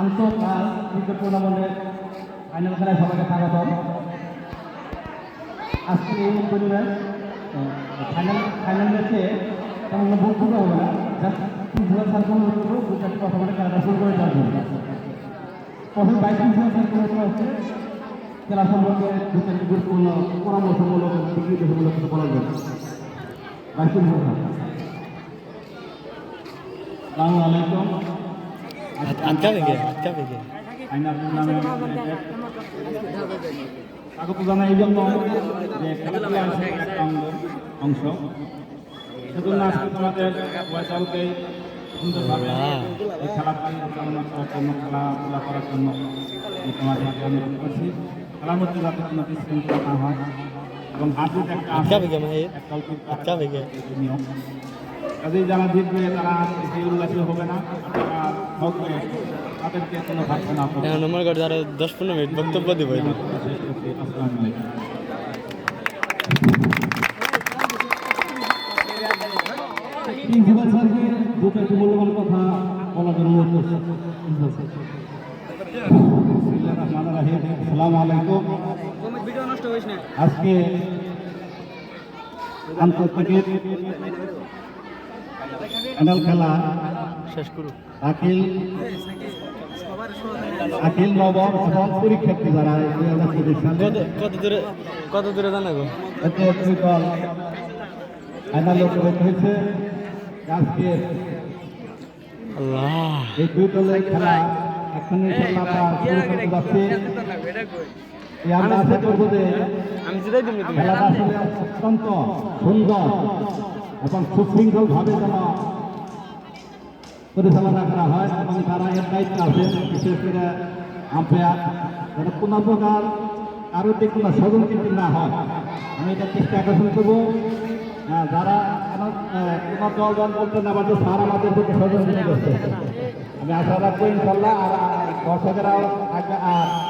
আন্তঃ ক্রিকেট টুর্নামেন্টের ফাইনাল খেলায় সবাইকে স্বাগতম। আজকে এই পরিবার ফাইনাল ফাইনাল ম্যাচে তেমন বক্তব্য হবে না। জাস্ট প্রিন্সিপাল স্যার কোনো বক্তব্য দু চারটি কথা বলে খেলাটা শুরু করে দেওয়ার গুরুত্বপূর্ণ পরামর্শমূলক দিকনির্দেশমূলক কিছু বাইশ আলাইকুম। টুর্নামেন্ট স্বাগত জানাই। এই জন্য যে খেলাধুলা আছে একটা অংশ। সেজন্য আজকে তোমাদের ওয়াইসালকে সুন্দরভাবে এই খেলাটি পরিচালনা করার জন্য খেলাধুলা করার জন্য আমি তোমাদের হাতে অনুরোধ করছি। খেলার মধ্যে যাতে কোনো বিশৃঙ্খলা না হয় এবং হাতের একটা নিয়ম। কাজেই যারা জিতবে তারা বেশি উল্লাসিত হবে না। যারা ঠকবে তাদেরকে কোনো ভাবনা না। আমার ঘরে আরও দশ পনেরো মিনিট বক্তব্য দিব শেষ করছি আসসালামু আলাইকুম প্রিন্সিপাল স্যারকে দু চারটি মূল্যবান কথা বলার জন্য অনুরোধ করছি আসসালামু আলাইকুম। আজকে আন্তর্জাতিক ফাইনাল খেলা আখিল আখিল নবম এবং পরীক্ষার্থী যারা দুই হাজার পঁচিশ সালে। কত দূরে কত দূরে জানা গো এতে দুই দল ফাইনালে উপনীত হয়েছে। আজকে আল্লাহ। এই দুই দলের খেলা এখন খেলা যাচ্ছে। এই আমরা আশা করব যে আমি যেটাই তুমি তুমি। খেলাটা আসলে অত্যন্ত সুন্দর। এবং সুশৃঙ্খল ভাবে যেন পরিচালনা করা হয় এবং তারা এর দায়িত্ব আছে বিশেষ করে আম্পায়ার। যাতে কোনো প্রকার কারোর দিকে কোনো স্বজন কিন্তু না হয়। আমি এটা চেষ্টা আকর্ষণ করব। যারা কেন, দল দল বলতে না পারছে স্যার আমাদের প্রতি স্বজন করছে। আমি আশা রাখব ইনশাল্লাহ আর আর দর্শকেরাও আর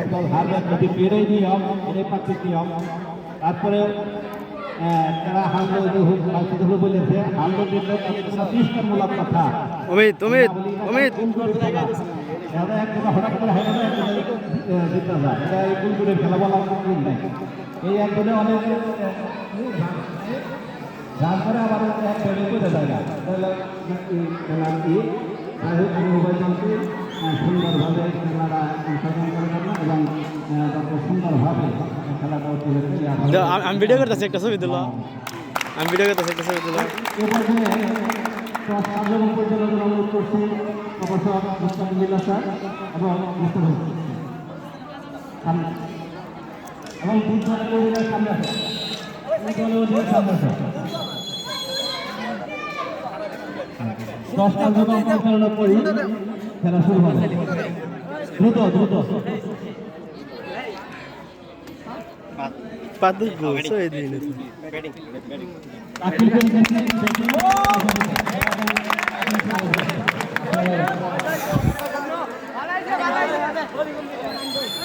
একদল হারবে যদি পেরেই নিয়ম এটাই প্রাকৃতিক নিয়ম তারপরে তারা হারলো যে বলেছে হারলো দিলে প্রতিষ্ঠানমূলক কথা অমিত অমিত অমিত হঠাৎ করে হারে না যায় এটা এই কুলকুলের খেলা বলা কুল নাই এই একজনে অনেক যার পরে আবার এক করে যায় না তাহলে কি সুন্দরভাবে খেলাটা অংশগ্রহণ করে থাকলাম এবং যত সুন্দরভাবে খেলাটা অতিবাহিত আমি- ভিডিও করতেছি একটা ছবি দিল আমি ভিডিও করতেছি একটা ছবি দিল এ পর্যায়ে কার্যক্রম পরিচালনার অনুরোধ করছি প্রফেসর মুস্তাফিজুল্লাহ স্যার এবং মুস্তাফিজ সামনে। এবং দুজন সামনে আসে দুজন কর্মীরা সামনে দশ কার্যক্রম পরিচালনা করি খেলা শুরু হবে দ্রুত দ্রুত